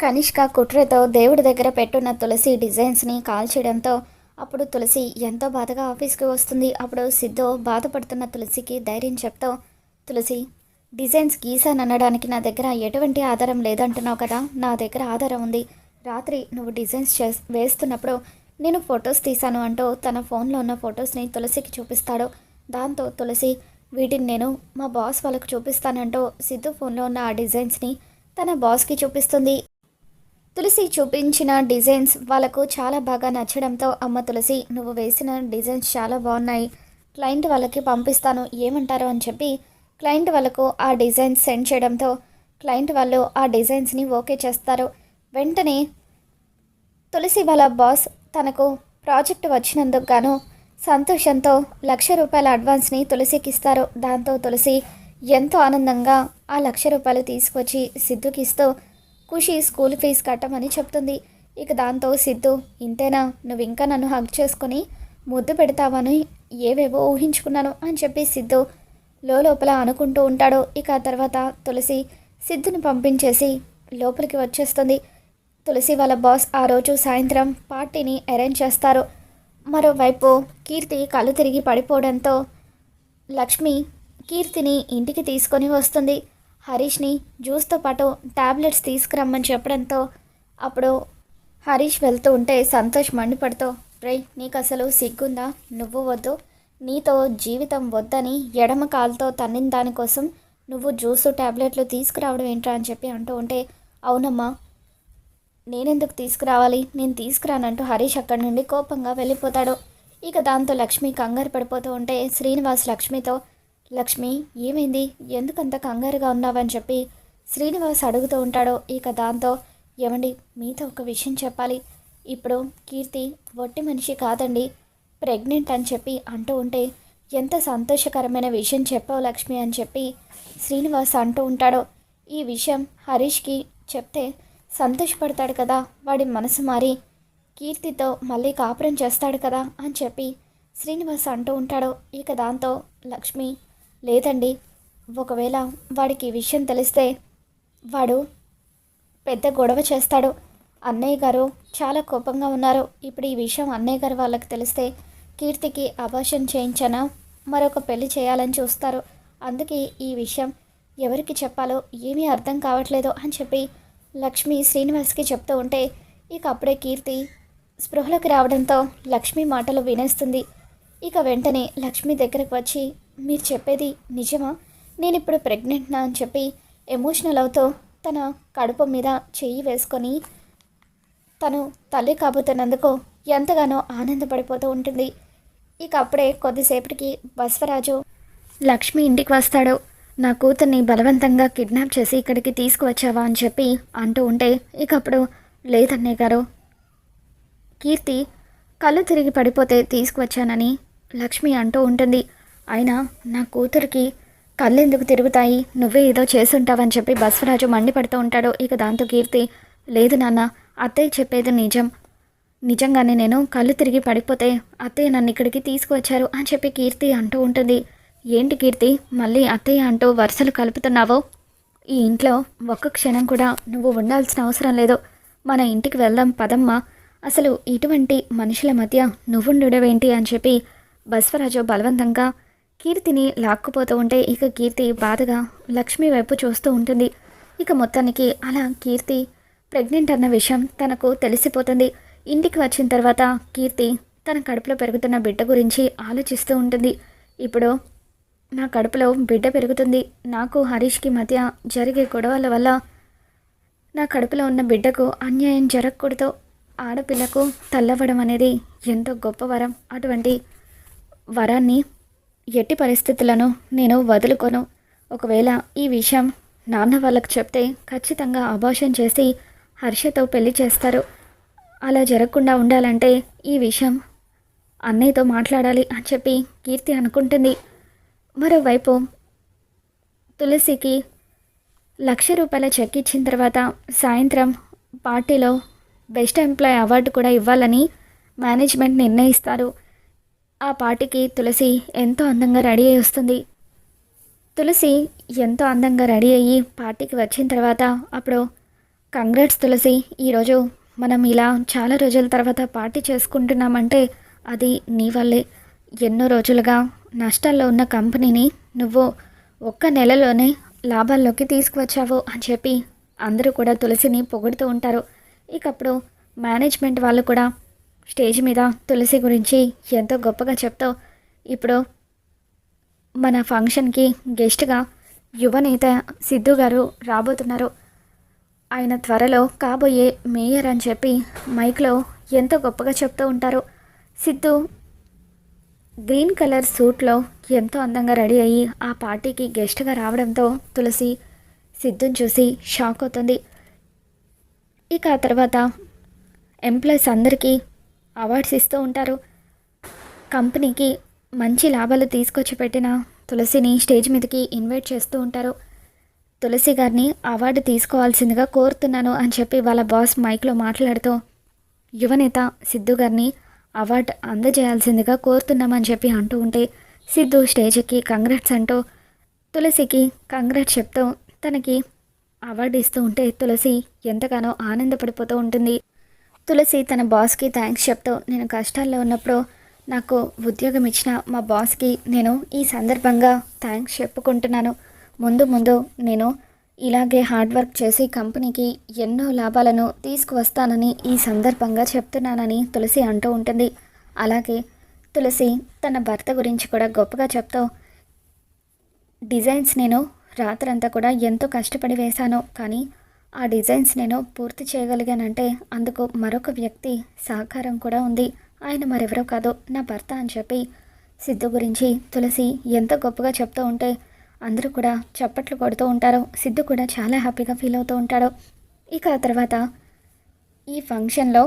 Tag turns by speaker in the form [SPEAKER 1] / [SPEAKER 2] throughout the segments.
[SPEAKER 1] కనిష్క కుట్రతో దేవుడి దగ్గర పెట్టున్న తులసి డిజైన్స్ని కాల్చేయడంతో అప్పుడు తులసి ఎంతో బాధగా ఆఫీస్కి వస్తుంది. అప్పుడు సిద్ధో బాధపడుతున్న తులసికి ధైర్యం చెప్తూ తులసి డిజైన్స్ గీసాననడానికి నా దగ్గర ఎటువంటి ఆధారం లేదంటున్నావు కదా. నా దగ్గర ఆధారం ఉంది. రాత్రి నువ్వు డిజైన్స్ చే వేస్తున్నప్పుడు నేను ఫొటోస్ తీశాను అంటూ తన ఫోన్లో ఉన్న ఫొటోస్ని తులసికి చూపిస్తాడు. దాంతో తులసి వీటిని నేను మా బాస్ వాళ్ళకు చూపిస్తానంటూ సిద్ధు ఫోన్లో ఉన్న ఆ డిజైన్స్ని తన బాస్కి చూపిస్తుంది. తులసి చూపించిన డిజైన్స్ వాళ్ళకు చాలా బాగా నచ్చడంతో అమ్మ తులసి నువ్వు వేసిన డిజైన్స్ చాలా బాగున్నాయి. క్లయింట్ వాళ్ళకి పంపిస్తాను ఏమంటారు అని చెప్పి క్లయింట్ వాళ్ళకు ఆ డిజైన్స్ సెండ్ చేయడంతో క్లయింట్ వాళ్ళు ఆ డిజైన్స్ని ఓకే చేస్తారు. వెంటనే తులసి వాళ్ళ బాస్ తనకు ప్రాజెక్ట్ వచ్చినందుకు గాను సంతోషంతో లక్ష రూపాయల అడ్వాన్స్ని తులసికి ఇస్తారు. దాంతో తులసి ఎంతో ఆనందంగా ఆ లక్ష రూపాయలు తీసుకొచ్చి సిద్ధుకిస్తూ ఖుషి స్కూల్ ఫీజు కట్టమని చెప్తుంది. ఇక దాంతో సిద్ధు ఇంతేనా? నువ్వు ఇంకా నన్ను హగ్ చేసుకొని ముద్దు పెడతావని ఏవేవో ఊహించుకున్నాను అని చెప్పి సిద్ధు లోపల అనుకుంటూ ఉంటాడు. ఇక ఆ తర్వాత తులసి సిద్ధుని పంపించేసి లోపలికి వచ్చేస్తుంది. తులసి వాళ్ళ బాస్ ఆ రోజు సాయంత్రం పార్టీని అరేంజ్ చేస్తారు. మరోవైపు కీర్తి కళ్ళు తిరిగి పడిపోవడంతో లక్ష్మి కీర్తిని ఇంటికి తీసుకొని వస్తుంది. హరీష్ని జ్యూస్తో పాటు టాబ్లెట్స్ తీసుకురమ్మని చెప్పడంతో అప్పుడు హరీష్ వెళ్తూ ఉంటే సంతోష్ మండిపడుతూ రై నీకు అసలు సిగ్గుందా? నువ్వు వద్దు. నీతో జీవితం వద్దని ఎడమ కాలుతో తన్నిన దానికోసం నువ్వు జ్యూసు టాబ్లెట్లు తీసుకురావడం ఏంట్రా? అని చెప్పి అంటూ ఉంటే అవునమ్మా నేనెందుకు తీసుకురావాలి? నేను తీసుకురానంటూ హరీష్ అక్కడి నుండి కోపంగా వెళ్ళిపోతాడు. ఇక దాంతో లక్ష్మి కంగారు పడిపోతూ ఉంటే శ్రీనివాస్ లక్ష్మితో లక్ష్మి ఏమైంది? ఎందుకంత కంగారుగా ఉన్నావని చెప్పి శ్రీనివాస్ అడుగుతూ ఉంటాడో. ఇక దాంతో ఏమండి మీతో ఒక విషయం చెప్పాలి. ఇప్పుడు కీర్తి ఒట్టి మనిషి కాదండి ప్రెగ్నెంట్ అని చెప్పి అంటూ ఉంటే ఎంత సంతోషకరమైన విషయం చెప్పావు లక్ష్మి అని చెప్పి శ్రీనివాస్ అంటూ ఉంటాడో. ఈ విషయం హరీష్కి చెప్తే సంతోషపడతాడు కదా వాడి మనసు మారి కీర్తితో మళ్ళీ కాపురం చేస్తాడు కదా అని చెప్పి శ్రీనివాస్ అంటూ ఉంటాడో. ఇక దాంతో లక్ష్మి లేదండి. ఒకవేళ వాడికి ఈ విషయం తెలిస్తే వాడు పెద్ద గొడవ చేస్తాడు. అన్నయ్య గారు చాలా కోపంగా ఉన్నారు. ఇప్పుడు ఈ విషయం అన్నయ్య గారు వాళ్ళకి తెలిస్తే కీర్తికి అభాషణ చేయించనా? మరొక పెళ్ళి చేయాలని చూస్తారు. అందుకే ఈ విషయం ఎవరికి చెప్పాలో ఏమీ అర్థం కావట్లేదు అని చెప్పి లక్ష్మి శ్రీనివాస్కి చెప్తూ ఉంటే ఇక అప్పుడే కీర్తి స్పృహలోకి రావడంతో లక్ష్మి మాటలు వినేస్తుంది. ఇక వెంటనే లక్ష్మి దగ్గరకు వచ్చి మీరు చెప్పేది నిజమా? నేను ఇప్పుడు ప్రెగ్నెంట్నా అని చెప్పి ఎమోషనల్ అవుతూ తన కడుపు మీద చెయ్యి వేసుకొని తను తల్లి కాబోతున్నందుకు ఎంతగానో ఆనందపడిపోతూ ఉంటుంది. ఇక అప్పుడే కొద్దిసేపటికి బస్వరాజు లక్ష్మి ఇంటికి వస్తాడు. నా కూతుర్ని బలవంతంగా కిడ్నాప్ చేసి ఇక్కడికి తీసుకువచ్చావా అని చెప్పి అంటూ ఉంటే ఇక అప్పుడు లేదన్నయ్య గారు. కీర్తి కళ్ళు తిరిగి పడిపోతే తీసుకువచ్చానని లక్ష్మి అంటూ ఉంటుంది. అయినా నా కూతురికి కళ్ళెందుకు తిరుగుతాయి? నువ్వే ఏదో చేసుంటావని చెప్పి బస్వరాజు మండిపడుతూ ఉంటాడు. ఇక దాంతో కీర్తి లేదు నాన్న అత్తయ్య చెప్పేది నిజం. నిజంగానే నేను కళ్ళు తిరిగి పడిపోతే అత్తయ్య నన్ను ఇక్కడికి తీసుకువచ్చారు అని చెప్పి కీర్తి అంటూ ఉంటుంది. ఏంటి కీర్తి మళ్ళీ అత్తయ్య అంటూ వరుసలు కలుపుతున్నావో? ఈ ఇంట్లో ఒక్క క్షణం కూడా నువ్వు ఉండాల్సిన అవసరం లేదు. మన ఇంటికి వెళ్దాం పదమ్మా. అసలు ఇటువంటి మనుషుల మధ్య నువ్వుండుడవేంటి అని చెప్పి బస్వరాజు బలవంతంగా కీర్తిని లాక్కుపోతూ ఉంటే ఇక కీర్తి బాధగా లక్ష్మి వైపు చూస్తూ ఉంటుంది. ఇక మొత్తానికి అలా కీర్తి ప్రెగ్నెంట్ అన్న విషయం తనకు తెలిసిపోతుంది. ఇంటికి వచ్చిన తర్వాత కీర్తి తన కడుపులో పెరుగుతున్న బిడ్డ గురించి ఆలోచిస్తూ ఉంటుంది. ఇప్పుడు నా కడుపులో బిడ్డ పెరుగుతుంది. నాకు హరీష్కి మధ్య జరిగే గొడవల వల్ల నా కడుపులో ఉన్న బిడ్డకు అన్యాయం జరగకూడదు. ఆడపిల్లకు తల్లవ్వడం అనేది ఎంతో గొప్ప వరం. అటువంటి వరాన్ని ఎట్టి పరిస్థితులను నేను వదులుకోను. ఒకవేళ ఈ విషయం నాన్న వాళ్ళకు చెప్తే ఖచ్చితంగా అబార్షన్ చేసి హర్షతో పెళ్ళి చేస్తారు. అలా జరగకుండా ఉండాలంటే ఈ విషయం అన్నయ్యతో మాట్లాడాలి అని చెప్పి కీర్తి అనుకుంటుంది. మరోవైపు తులసికి లక్ష రూపాయల చెక్ ఇచ్చిన తర్వాత సాయంత్రం పార్టీలో బెస్ట్ ఎంప్లాయ్ అవార్డు కూడా ఇవ్వాలని మేనేజ్మెంట్ నిర్ణయిస్తారు. ఆ పార్టీకి తులసి ఎంతో అందంగా రెడీ అయి వస్తుంది. తులసి ఎంతో అందంగా రెడీ అయ్యి పార్టీకి వచ్చిన తర్వాత అప్పుడు కంగ్రాట్స్ తులసి ఈరోజు మనం ఇలా చాలా రోజుల తర్వాత పార్టీ చేసుకుంటున్నామంటే అది నీ వల్లే. ఎన్నో రోజులుగా నష్టాల్లో ఉన్న కంపెనీని నువ్వు ఒక్క నెలలోనే లాభాల్లోకి తీసుకువచ్చావు అని చెప్పి అందరూ కూడా తులసిని పొగుడుతూ ఉంటారు. ఇకప్పుడు మేనేజ్మెంట్ వాళ్ళు కూడా స్టేజ్ మీద తులసి గురించి ఎంతో గొప్పగా చెప్తూ ఇప్పుడు మన ఫంక్షన్కి గెస్ట్గా యువనేత సిద్ధు గారు రాబోతున్నారు. ఆయన త్వరలో కాబోయే మేయర్ అని చెప్పి మైక్లో ఎంతో గొప్పగా చెప్తూ ఉంటారు. సిద్ధు గ్రీన్ కలర్ సూట్లో ఎంతో అందంగా రెడీ అయ్యి ఆ పార్టీకి గెస్ట్గా రావడంతో తులసి సిద్ధుని చూసి షాక్ అవుతుంది. ఇక ఆ తర్వాత ఎంప్లాయీస్ అందరికీ అవార్డ్స్ ఇస్తూ ఉంటారు. కంపెనీకి మంచి లాభాలు తీసుకొచ్చి పెట్టిన తులసిని స్టేజ్ మీదకి ఇన్వైట్ చేస్తూ ఉంటారు. తులసి గారిని అవార్డు తీసుకోవాల్సిందిగా కోరుతున్నాను అని చెప్పి వాళ్ళ బాస్ మైక్లో మాట్లాడుతూ యువనేత సిద్ధు గారిని అవార్డు అందజేయాల్సిందిగా కోరుతున్నామని చెప్పి అంటూ ఉంటే సిద్ధు స్టేజ్కి కంగ్రాట్స్ అంటూ తులసికి కంగ్రాట్స్ చెప్తూ తనకి అవార్డు ఇస్తూ ఉంటే తులసి ఎంతగానో ఆనందపడిపోతూ ఉంటుంది. తులసి తన బాస్కి థ్యాంక్స్ చెప్తూ నేను కష్టాల్లో ఉన్నప్పుడు నాకు ఉద్యోగం ఇచ్చిన మా బాస్కి నేను ఈ సందర్భంగా థ్యాంక్స్ చెప్పుకుంటున్నాను. ముందు ముందు నేను ఇలాగే హార్డ్ వర్క్ చేసి కంపెనీకి ఎన్నో లాభాలను తీసుకువస్తానని ఈ సందర్భంగా చెప్తున్నానని తులసి అంటూ ఉంటుంది. అలాగే తులసి తన భర్త గురించి కూడా గొప్పగా చెప్తూ డిజైన్స్ నేను రాత్రంతా కూడా ఎంతో కష్టపడి వేశాను. కానీ ఆ డిజైన్స్ నేను పూర్తి చేయగలిగానంటే అందుకు మరొక వ్యక్తి సహకారం కూడా ఉంది. ఆయన మరెవరో కాదు నా భర్త అని చెప్పి సిద్ధు గురించి తులసి ఎంత గొప్పగా చెప్తూ ఉంటే అందరూ కూడా చప్పట్లు కొడుతూ ఉంటారు. సిద్ధు కూడా చాలా హ్యాపీగా ఫీల్ అవుతూ ఉంటాడు. ఇక ఆ తర్వాత ఈ ఫంక్షన్లో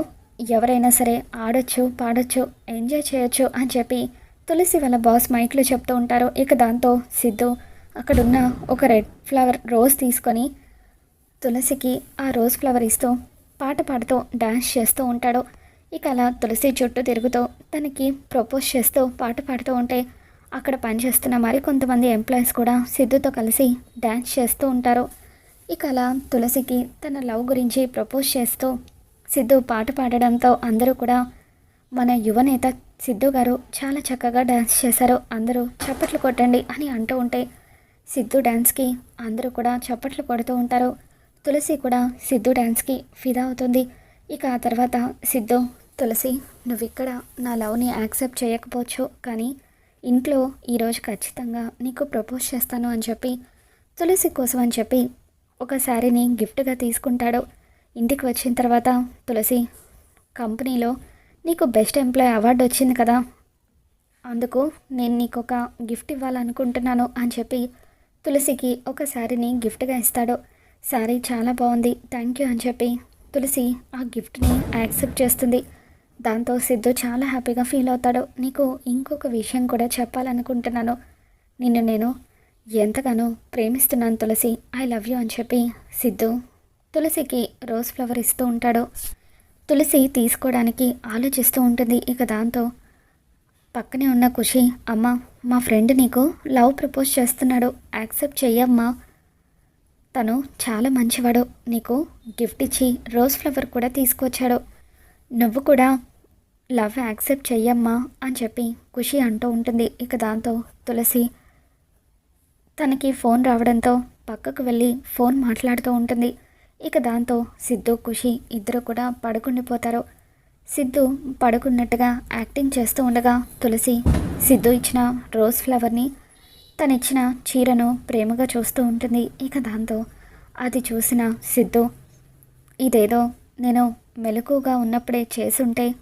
[SPEAKER 1] ఎవరైనా సరే ఆడొచ్చు పాడొచ్చు ఎంజాయ్ చేయొచ్చు అని చెప్పి తులసి వాళ్ళ బాస్ మైక్లో చెప్తూ ఉంటారు. ఇక దాంతో సిద్ధు అక్కడున్న ఒక రెడ్ ఫ్లవర్ రోజ్ తీసుకొని తులసికి ఆ రోజ్ ఫ్లవర్ ఇస్తూ పాట పాడుతూ డాన్స్ చేస్తూ ఉంటాడు. ఇక అలా తులసి చుట్టూ తిరుగుతూ తనకి ప్రపోజ్ చేస్తూ పాట పాడుతూ ఉంటే అక్కడ పనిచేస్తున్న మరి కొంతమంది ఎంప్లాయీస్ కూడా సిద్ధుతో కలిసి డ్యాన్స్ చేస్తూ ఉంటారు. ఇక అలా తులసికి తన లవ్ గురించి ప్రపోజ్ చేస్తూ సిద్ధు పాట పాడడంతో అందరూ కూడా మన యువనేత సిద్ధు గారు చాలా చక్కగా డ్యాన్స్ చేశారు. అందరూ చప్పట్లు కొట్టండి అని అంటూ ఉంటే సిద్ధు డ్యాన్స్కి అందరూ కూడా చప్పట్లు కొడుతూ ఉంటారు. తులసి కూడా సిద్ధు డ్యాన్స్కి ఫిదా అవుతుంది. ఇక ఆ తర్వాత సిద్ధు తులసి నువ్వు ఇక్కడ నా లవ్ని యాక్సెప్ట్ చేయకపోవచ్చు కానీ ఇంట్లో ఈరోజు ఖచ్చితంగా నీకు ప్రపోజ్ చేస్తాను అని చెప్పి తులసి కోసం అని చెప్పి ఒక శారీని గిఫ్ట్గా తీసుకుంటాడు. ఇంటికి వచ్చిన తర్వాత తులసి కంపెనీలో నీకు బెస్ట్ ఎంప్లాయ్ అవార్డు వచ్చింది కదా అందుకు నేను నీకు ఒక గిఫ్ట్ ఇవ్వాలనుకుంటున్నాను అని చెప్పి తులసికి ఒక శారీని గిఫ్ట్గా ఇస్తాడు. శారీ చాలా బాగుంది. థ్యాంక్ యూ అని చెప్పి తులసి ఆ గిఫ్ట్ని యాక్సెప్ట్ చేస్తుంది. దాంతో సిద్ధు చాలా హ్యాపీగా ఫీల్ అవుతాడు. నీకు ఇంకొక విషయం కూడా చెప్పాలనుకుంటున్నాను. నిన్ను నేను ఎంతగానో ప్రేమిస్తున్నాను తులసి. ఐ లవ్ యూ అని చెప్పి సిద్ధు తులసికి రోజ్ ఫ్లవర్ ఇస్తూ ఉంటాడు. తులసి తీసుకోవడానికి ఆలోచిస్తూ ఉంటుంది. ఇక దాంతో పక్కనే ఉన్న ఖుషి అమ్మ మా ఫ్రెండ్ నీకు లవ్ ప్రపోజ్ చేస్తున్నాడు. యాక్సెప్ట్ చెయ్యమ్మా. తను చాలా మంచివాడు. నీకు గిఫ్ట్ ఇచ్చి రోజ్ ఫ్లవర్ కూడా తీసుకొచ్చాడు. నువ్వు కూడా లవ్ యాక్సెప్ట్ చెయ్యమ్మా అని చెప్పి ఖుషి అంటూ ఉంటుంది. ఇక దాంతో తులసి తనకి ఫోన్ రావడంతో పక్కకు వెళ్ళి ఫోన్ మాట్లాడుతూ ఉంటుంది. ఇక దాంతో సిద్ధు ఖుషి ఇద్దరు కూడా పడుకుండిపోతారు. సిద్ధు పడుకున్నట్టుగా యాక్టింగ్ చేస్తూ ఉండగా తులసి సిద్ధు ఇచ్చిన రోజ్ ఫ్లవర్ని తనిచ్చిన చీరను ప్రేమగా చూస్తూ ఉంటుంది. ఇక దాంతో అది చూసిన సిద్ధు ఇదేదో నేను మెలకుగా ఉన్నప్పుడే చేసుంటే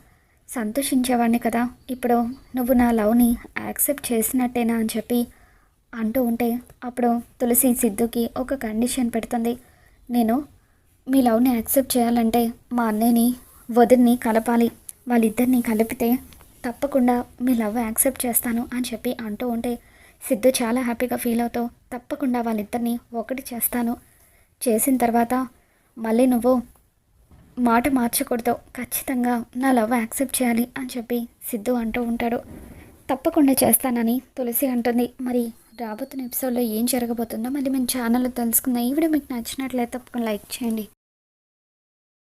[SPEAKER 1] సంతోషించేవాడిని కదా. ఇప్పుడు నువ్వు నా లవ్ని యాక్సెప్ట్ చేసినట్టేనా? అని చెప్పి అంటూ ఉంటే అప్పుడు తులసి సిద్ధుకి ఒక కండిషన్ పెడుతుంది. నేను మీ లవ్ని యాక్సెప్ట్ చేయాలంటే మా అన్నయ్యని వదిన్ని కలపాలి. వాళ్ళిద్దరిని కలిపితే తప్పకుండా మీ లవ్ యాక్సెప్ట్ చేస్తాను అని చెప్పి అంటూ ఉంటే సిద్ధు చాలా హ్యాపీగా ఫీల్ అవుతూ తప్పకుండా వాళ్ళిద్దరిని ఒకటి చేస్తాను. చేసిన తర్వాత మళ్ళీ నువ్వు మాట మార్చకూడదు. ఖచ్చితంగా నా లవ్ యాక్సెప్ట్ చేయాలి అని చెప్పి సిద్ధు అంటూ ఉంటాడు. తప్పకుండా చేస్తానని తులసి అంటుంది. మరి రాబోతున్న ఎపిసోడ్లో ఏం జరగబోతుందో మళ్ళీ మేము ఛానల్లో తెలుసుకుందాం. ఈ వీడియో మీకు నచ్చినట్లయితే తప్పకుండా లైక్ చేయండి.